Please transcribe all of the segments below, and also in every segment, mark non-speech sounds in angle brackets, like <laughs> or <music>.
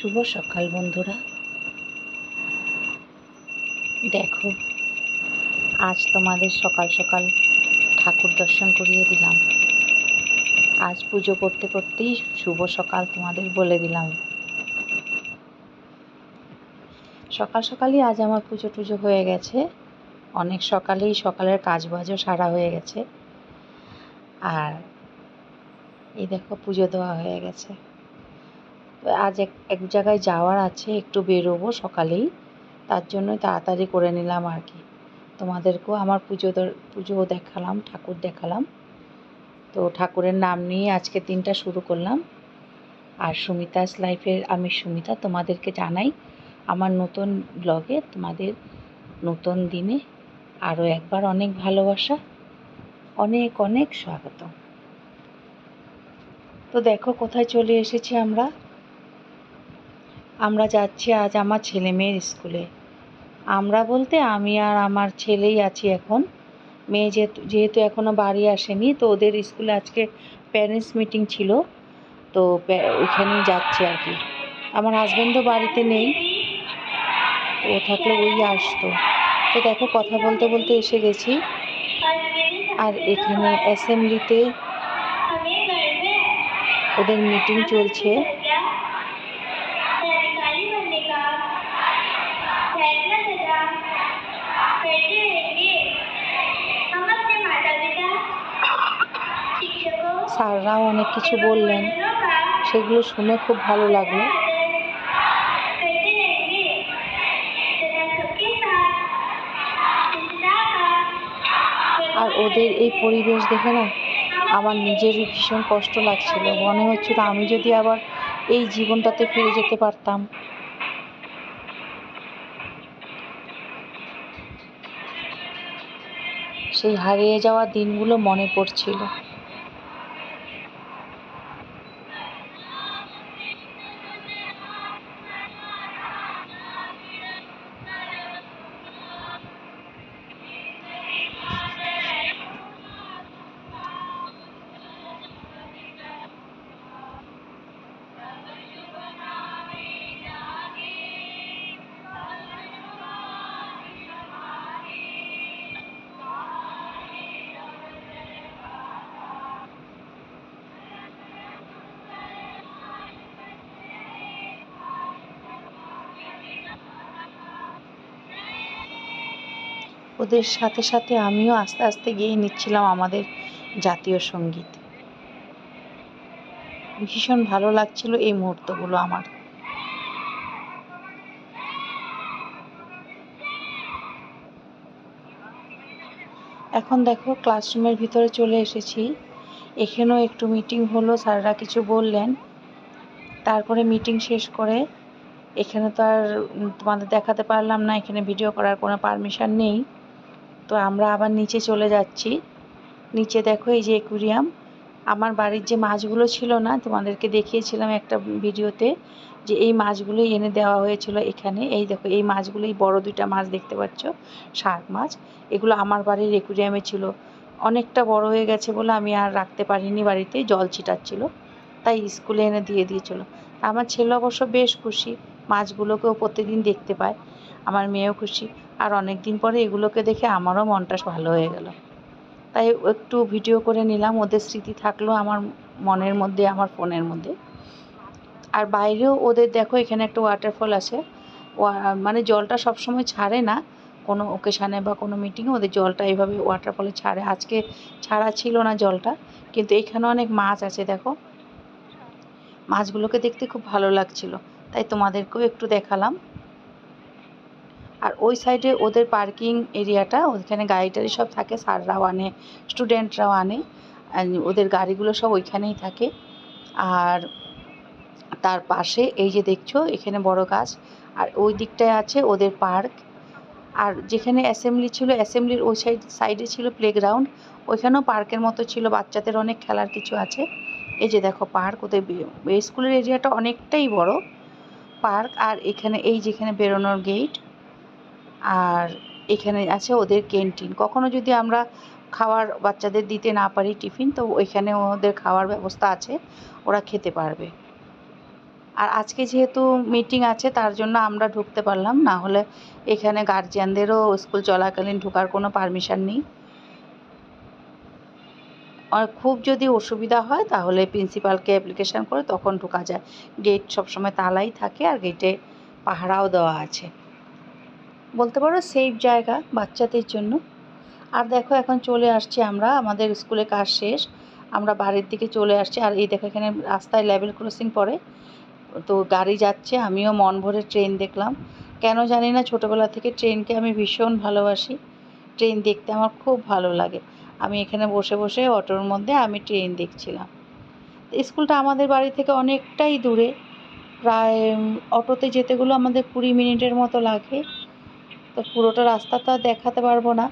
শুভ সকাল, বন্ধুরা। দেখো, আজ তোমাদের সকাল সকাল ঠাকুর দর্শন করিয়ে দিলাম। আজ পুজো করতে করতেই শুভ সকাল তোমাদের বলে দিলাম। সকাল সকালই আজ আমার পুজো টুজো হয়ে গেছে। অনেক সকালেই সকালের কাজ বাজও সারা হয়ে গেছে। আর এই দেখো, পুজো দেওয়া হয়ে গেছে। আজ এক এক জায়গায় যাওয়ার আছে, একটু বেরোবো সকালেই। তার জন্য তাড়াতাড়ি করে নিলাম আর কি। তোমাদেরকেও আমার পুজো পুজো দেখালাম, ঠাকুর দেখালাম। তো ঠাকুরের নাম নিয়ে আজকে দিনটা শুরু করলাম। আর সুমিতাস লাইফের, আমি সুমিতা, তোমাদেরকে জানাই, আমার নতুন ব্লগে তোমাদের নতুন দিনে আরও একবার অনেক ভালোবাসা, অনেক অনেক স্বাগত তো দেখো, কোথায় চলে এসেছি আমরা? আমরা যাচ্ছি আজ আমার ছেলে মেয়ের স্কুলে। আমরা বলতে আমি আর আমার ছেলেই আছি এখন। মেয়ে যেহেতু যেহেতু এখনও বাড়ি আসেনি, তো ওদের স্কুলে আজকে প্যারেন্টস মিটিং ছিল, তো ওইখানেই যাচ্ছি আর কি। আমার হাজব্যান্ডও বাড়িতে নেই, তো ও থাকলে ওই আসতো। তো দেখো কথা বলতে বলতে এসে গেছি। আর এখানে অ্যাসেম্বলিতে ওদের মিটিং চলছে। স্যাররাও অনেক কিছু বললেন। সেগুলো শুনে খুব ভালো লাগল। আর ওদের এই পরিবেশ দেখে না আমার নিজেরই ভীষণ কষ্ট লাগছিল। মনে হচ্ছিল আমি যদি আবার এই জীবনটাতে ফিরে যেতে পারতাম। সেই হারিয়ে যাওয়া দিনগুলো মনে পড়ছিল। ওদের সাথে সাথে আমিও আস্তে আস্তে গিয়ে নিচ্ছিলাম আমাদের জাতীয় সংগীত। ভীষণ ভালো লাগছিল এই মুহূর্তগুলো আমার। এখন দেখো ক্লাসরুমের ভিতরে চলে এসেছি। এখানেও একটু মিটিং হলো, স্যাররা কিছু বললেন। তারপরে মিটিং শেষ করে এখানে তো আর তোমাদের দেখাতে পারলাম না, এখানে ভিডিও করার কোনো পারমিশন নেই। তো আমরা আবার নিচে চলে যাচ্ছি। নিচে দেখো এই যে একুরিয়াম। আমার বাড়ির যে মাছগুলো ছিল না, তোমাদেরকে দেখিয়েছিলাম একটা ভিডিওতে যে এই মাছগুলোই এনে দেওয়া হয়েছিল এখানে। এই দেখো, এই মাছগুলো এই বড় দুইটা মাছ দেখতে পাচ্ছ শার্ক মাছ। এগুলো আমার বাড়ির একুরিয়ামে ছিল। অনেকটা বড় হয়ে গেছে বলে আমি আর রাখতে পারিনি বাড়িতে, জল ছিটাচ্ছিল। তাই স্কুলে এনে দিয়ে দিয়েছিল। আমার ছেলে অবশ্য বেশ খুশি, মাছগুলোকেও প্রতিদিন দেখতে পায়। আমার মেয়েও খুশি। আর অনেক দিন পরে এগুলোকে দেখে আমারও মনটা ভালো হয়ে গেল। তাই একটু ভিডিও করে নিলাম, ওদের স্মৃতি থাকল আমার মনের মধ্যে, আমার ফোনের মধ্যে। আর বাইরেও ওদের দেখো, এখানে একটা ওয়াটারফল আছে। মানে জলটা সবসময় ছাড়ে না, কোনো ওকেশানে বা কোনো মিটিংয়ে ওদের জলটা এইভাবে ওয়াটারফলে ছাড়ে। আজকে ছাড়া ছিল না জলটা, কিন্তু এখানে অনেক মাছ আছে দেখো। মাছগুলোকে দেখতে খুব ভালো লাগছিল। তাই তোমাদেরকেও একটু দেখালাম। আর ওই সাইডে ওদের পার্কিং এরিয়াটা, ওইখানে গাড়ি টাড়ি সব থাকে, স্যাররাও আনে, স্টুডেন্টরাও আনে ওদের গাড়িগুলো সব ওইখানেই থাকে। আর তার পাশে এই যে দেখছ, এখানে বড় গাছ, আর ওই দিকটায় আছে ওদের পার্ক। আর যেখানে অ্যাসেম্বলি ছিল, অ্যাসেম্বলির ওই সাইড, সাইডে ছিল প্লেগ্রাউন্ড, ওইখানেও পার্কের মতো ছিল, বাচ্চাদের অনেক খেলার কিছু আছে। এই যে দেখো পার্ক, ওদের স্কুলের এরিয়াটা অনেকটাই বড়। পার্ক আর এখানে, এই যেখানে বেরোনোর গেট আর এখানে আছে ওদের ক্যান্টিন কখনো যদি আমরা খাওয়ার বাচ্চাদের দিতে না পারি টিফিন, তো ওইখানে ওদের খাওয়ার ব্যবস্থা আছে, ওরা খেতে পারবে। আর আজকে যেহেতু মিটিং আছে, তার জন্য আমরা ঢুকতে পারলাম। না হলে এখানে গার্জিয়ানদেরও স্কুল চলাকালীন ঢোকার কোনো পারমিশন নেই। আর খুব যদি অসুবিধা হয়, তাহলে প্রিন্সিপালকে অ্যাপ্লিকেশান করে তখন ঢোকা যায়। গেট সবসময় তালাই থাকে আর গেটে পাহারাও দেওয়া আছে। বলতে পারো সেফ জায়গা বাচ্চাদের জন্য। আর দেখো এখন চলে আসছি আমরা, আমাদের স্কুলে কাজ শেষ। আমরা বাড়ির দিকে চলে আসছি। আর এই দেখো এখানে রাস্তায় লেভেল ক্রসিং পড়ে। তো গাড়ি যাচ্ছে, আমিও মন ভরে ট্রেন দেখলাম। কেন জানি না, ছোটোবেলা থেকে ট্রেনকে আমি ভীষণ ভালোবাসি। ট্রেন দেখতে আমার খুব ভালো লাগে। আমি এখানে বসে বসে অটোর মধ্যে আমি ট্রেন দেখছিলাম। স্কুলটা আমাদের বাড়ি থেকে অনেকটাই দূরে। প্রায় অটোতে যেতেগুলো আমাদের কুড়ি মিনিটের মতো লাগে। তো পুরোটা রাস্তা তো আর দেখাতে পারব না।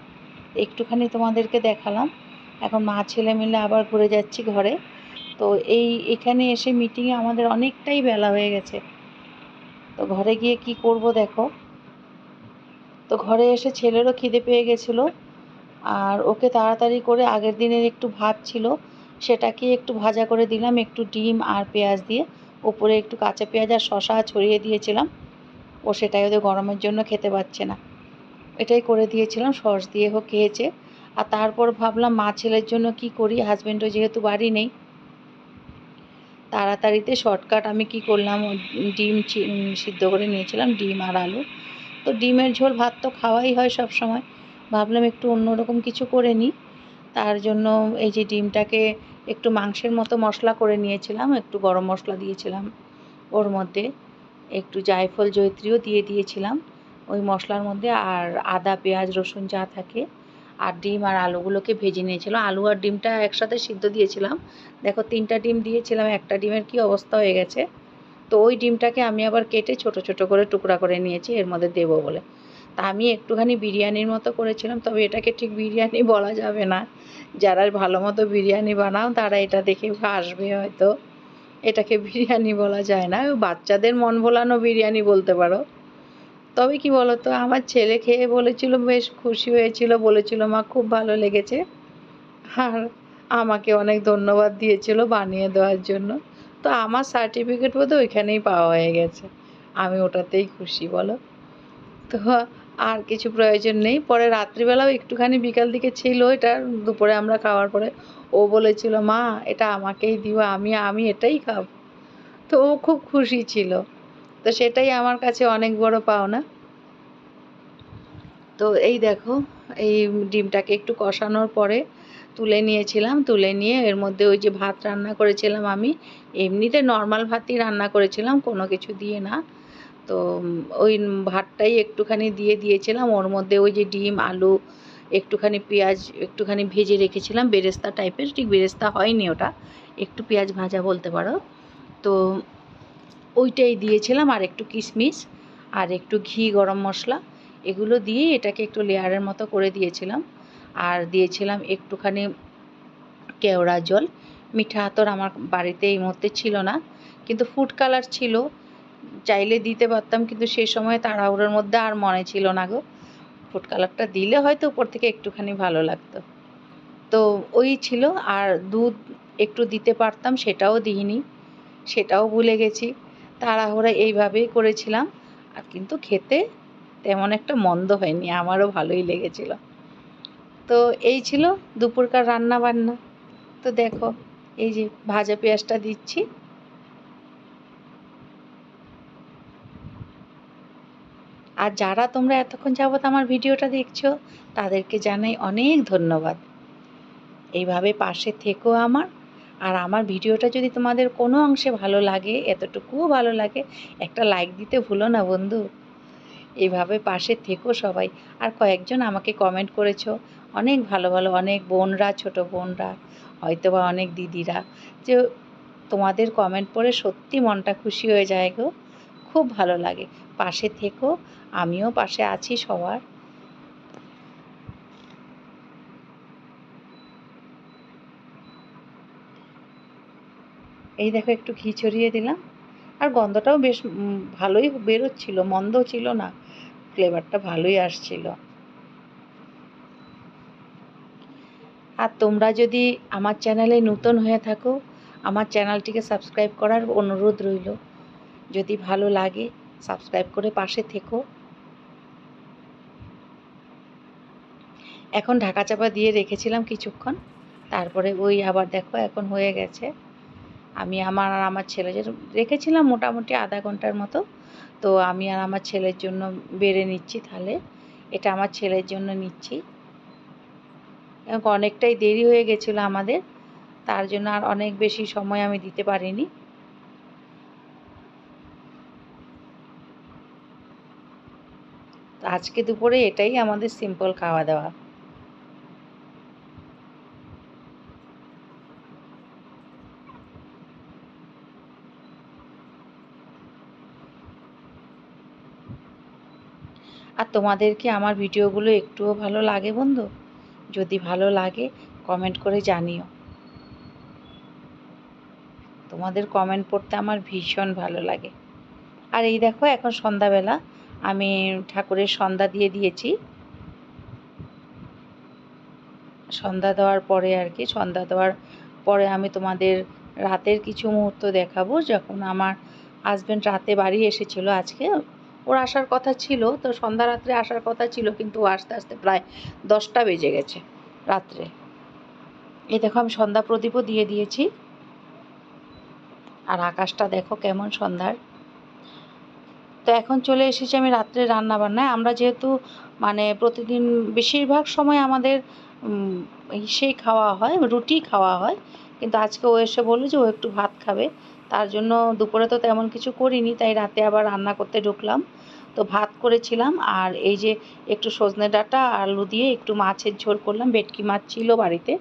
একটুখানি তোমাদেরকে দেখালাম। এখন মা ছেলে মিলে আবার ঘুরে যাচ্ছি ঘরে। তো এই, এখানে এসে মিটিংয়ে আমাদের অনেকটাই বেলা হয়ে গেছে। তো ঘরে গিয়ে কি করব দেখো। তো ঘরে এসে ছেলেরও খিদে পেয়ে গেছিল। আর ওকে তাড়াতাড়ি করে আগের দিনের একটু ভাত ছিল, সেটাকে একটু ভাজা করে দিলাম, একটু ডিম আর পেঁয়াজ দিয়ে। ওপরে একটু কাঁচা পেঁয়াজ আর শশা ছড়িয়ে দিয়েছিলাম। ও সেটাই ওদের গরমের জন্য খেতে পাচ্ছে না। এটাই করে দিয়েছিলাম, সস দিয়ে হোক, খেয়েছে। আর তারপর ভাবলাম মা ছেলের জন্য কি করি হাজব্যান্ডও যেহেতু বাড়ি নেই। তাড়াতাড়িতে শর্টকাট আমি কি করলাম ডিম সিদ্ধ করে নিয়েছিলাম, ডিম আর আলু। তো ডিমের ঝোল ভাত তো খাওয়াই হয় সব সময় ভাবলাম একটু অন্যরকম কিছু করে নিই। তার জন্য এই যে ডিমটাকে একটু মাংসের মতো মশলা করে নিয়েছিলাম, একটু গরম মশলা দিয়েছিলাম। ওর মধ্যে একটু জায়ফল, জয়ত্রীও দিয়ে দিয়েছিলাম। ওই মশলার মধ্যে আর আদা, পেঁয়াজ, রসুন যা থাকে আর ডিম আর আলুগুলোকে ভেজে নিয়েছিলাম। আলু আর ডিমটা একসাথে সিদ্ধ দিয়েছিলাম। দেখো, তিনটা ডিম দিয়েছিলাম, একটা ডিমের কি অবস্থা হয়ে গেছে? তো ওই ডিমটাকে আমি আবার কেটে ছোট ছোট করে টুকরা করে নিয়েছি, এর মধ্যে দেবো বলে। তা আমি একটুখানি বিরিয়ানির মতো করেছিলাম, তবে এটাকে ঠিক বিরিয়ানি <laughs> বলা যাবে না। যারা ভালো মতো বিরিয়ানি বানাও, তারা এটা দেখে হাসবে হয়তো। এটাকে বিরিয়ানি বলা যায় না। বাচ্চাদের মন ভোলানো বিরিয়ানি বলতে পারো। তবে কি বলতো, আমার ছেলে খেয়ে বলেছিল, বেশ খুশি হয়েছিল, বলেছিল, মা, খুব ভালো লেগেছে। আর আমাকে অনেক ধন্যবাদ দিয়েছিল বানিয়ে দেওয়ার জন্য। তো আমার সার্টিফিকেট বোধহয় ওইখানেই পাওয়া হয়ে গেছে। আমি ওটাতেই খুশি, বলো। তো আর কিছু প্রয়োজন নেই। পরে রাত্রিবেলাও একটুখানি বিকাল দিকে ছিল এটা, দুপুরে আমরা খাওয়ার পরে। ও বলেছিল, মা, এটা আমাকেই দিও, আমি আমি এটাই খাব। তো ও খুব খুশি ছিল। তো সেটাই আমার কাছে অনেক বড় পাওনা। তো এই দেখো, এই ডিমটাকে একটু কষানোর পরে তুলে নিয়েছিলাম, তুলে নিয়ে এর মধ্যে ওই যে ভাত রান্না করেছিলাম আমি, এমনিতে নর্মাল ভাতই রান্না করেছিলাম, কোনো কিছু দিয়ে না। তো ওই ভাতটাই একটুখানি দিয়ে দিয়েছিলাম, ওর মধ্যে ওই যে ডিম, আলু, একটুখানি পেঁয়াজ, একটুখানি ভেজে রেখেছিলাম, বেরেস্তা টাইপের ঠিক বেরেস্তা হয়নি ওটা, একটু পেঁয়াজ ভাজা বলতে পারো। তো ওইটাই দিয়েছিলাম, আর একটু কিশমিশ, আর একটু ঘি, গরম মশলা, এগুলো দিয়ে এটাকে একটু লেয়ারের মতো করে দিয়েছিলাম। আর দিয়েছিলাম একটুখানি কেওড়া জল। মিঠা আতর আমার বাড়িতে এই মুহূর্তে ছিল না, কিন্তু ফুড কালার ছিল। চাইলে দিতে পারতাম, কিন্তু সে সময় তাড়াহুড়োর মধ্যে আর মনে ছিল না গো। ফুড কালারটা দিলে হয়তো উপর থেকে একটুখানি ভালো লাগতো। তো ওই ছিল, আর দুধ একটু দিতে পারতাম, সেটাও দিইনি। সেটাও ভুলে গেছি। তাড়াহুড়ো এইভাবেই করেছিলাম, আর কিন্তু খেতে তেমন একটা মন্দ হয়নি, আমারও ভালোই লেগেছিল। তো এই ছিল দুপুরকার রান্না বান্না তো দেখো, এই যে ভাজা পেঁয়াজটা দিচ্ছি। আর যারা তোমরা এতক্ষণ যাবৎ আমার ভিডিওটা দেখছ, তাদেরকে জানাই অনেক ধন্যবাদ। এইভাবে পাশে থেকো আমার। আর আমার ভিডিওটা যদি তোমাদের কোনো অংশে ভালো লাগে, এতটুকুও ভালো লাগে, একটা লাইক দিতে ভুলো না বন্ধু। এভাবে পাশে থেকো সবাই। আর কয়েকজন আমাকে কমেন্ট করেছ, অনেক ভালো ভালো, অনেক বোনরা, ছোট বোনরা হয়তো বা অনেক দিদিরা, যে তোমাদের কমেন্ট পড়ে সত্যি মনটা খুশি হয়ে যায় গো। খুব ভালো লাগে। পাশে থেকো, আমিও পাশে আছি সবার। এই দেখো একটু ঘি ছড়িয়ে দিলাম। আর গন্ধটাও বেশ ভালোই বেরোচ্ছিল, মন্দ ছিল না, ফ্লেভারটা ভালোই আসছিল। আর তোমরা যদি আমার চ্যানেলে নতুন হয়ে থাকো, আমার চ্যানেলটিকে সাবস্ক্রাইব করার অনুরোধ রইল। যদি ভালো লাগে, সাবস্ক্রাইব করে পাশে থেকো। এখন ঢাকা চাপা দিয়ে রেখেছিলাম কিছুক্ষণ, তারপরে ওই আবার দেখো, এখন হয়ে গেছে। আমি আমার আর আমার ছেলে রেখেছিলাম মোটামুটি আধা ঘণ্টার মতো। তো আমি আর আমার ছেলের জন্য বেড়ে নিচ্ছি তাহলে। এটা আমার ছেলের জন্য নিচ্ছি। অনেকটাই দেরি হয়ে গেছিল আমাদের। তার জন্য আর অনেক বেশি সময় আমি দিতে পারিনি। আজকে দুপুরে এটাই আমাদের সিম্পল খাওয়া দাওয়া। তোমাদের কি আমার ভিডিওগুলো একটুও ভালো লাগে বন্ধু? যদি ভালো লাগে কমেন্ট করে জানিও। তোমাদের কমেন্ট পড়তে আমার ভীষণ ভালো লাগে। আর এই দেখো, এখন সন্ধ্যাবেলা আমি ঠাকুরের সন্ধ্যা দিয়ে দিয়েছি। সন্ধ্যা দেওয়ার পরে আর কি, সন্ধ্যা দেওয়ার পরে আমি তোমাদের রাতের কিছু মুহূর্ত দেখাবো, যখন আমার হাজব্যান্ড রাতে বাড়ি এসেছিল আজকে। ওর আসার কথা ছিল, তো সন্ধ্যা রাত্রে আসার কথা ছিল, কিন্তু আস্তে আস্তে প্রায় দশটা বেজে গেছে রাত্রে। এই দেখো আমি সন্ধ্যা প্রদীপও দিয়ে দিয়েছি। আর আকাশটা দেখো কেমন সন্ধ্যার। তো এখন চলে এসেছি আমি রাত্রে রান্না বান্নায় আমরা যেহেতু মানে প্রতিদিন বেশিরভাগ সময় আমাদের সেই খাওয়া হয়, রুটি খাওয়া হয়, কিন্তু আজকে ও এসে বলল যে ও একটু ভাত খাবে। তার জন্য দুপুরে তো তেমন কিছু করিনি, তাই রাতে আবার রান্না করতে ঢুকলাম। তো ভাত করেছিলাম আর এই যে একটু সজনে ডাঁটা, আলু দিয়ে একটু মাছের ঝোল করলাম, ভেটকি মাছ ছিল বাড়িতে।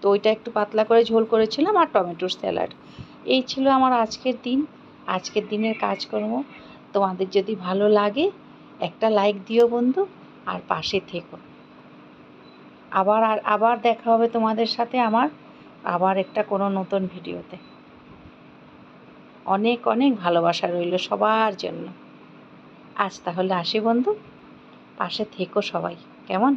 তো ওইটা একটু পাতলা করে ঝোল করেছিলাম আর টমেটোর স্যালাড। এই ছিল আমার আজকের দিন, আজকের দিনের কাজকর্ম। তোমাদের যদি ভালো লাগে, একটা লাইক দিও বন্ধু, আর পাশে থেকো। আবার আর, আবার দেখা হবে তোমাদের সাথে আমার, আবার একটা কোনো নতুন ভিডিওতে। অনেক অনেক ভালোবাসা রইল সবার জন্য। আজ তাহলে আসি বন্ধু। পাশে থেকো সবাই। কেমন?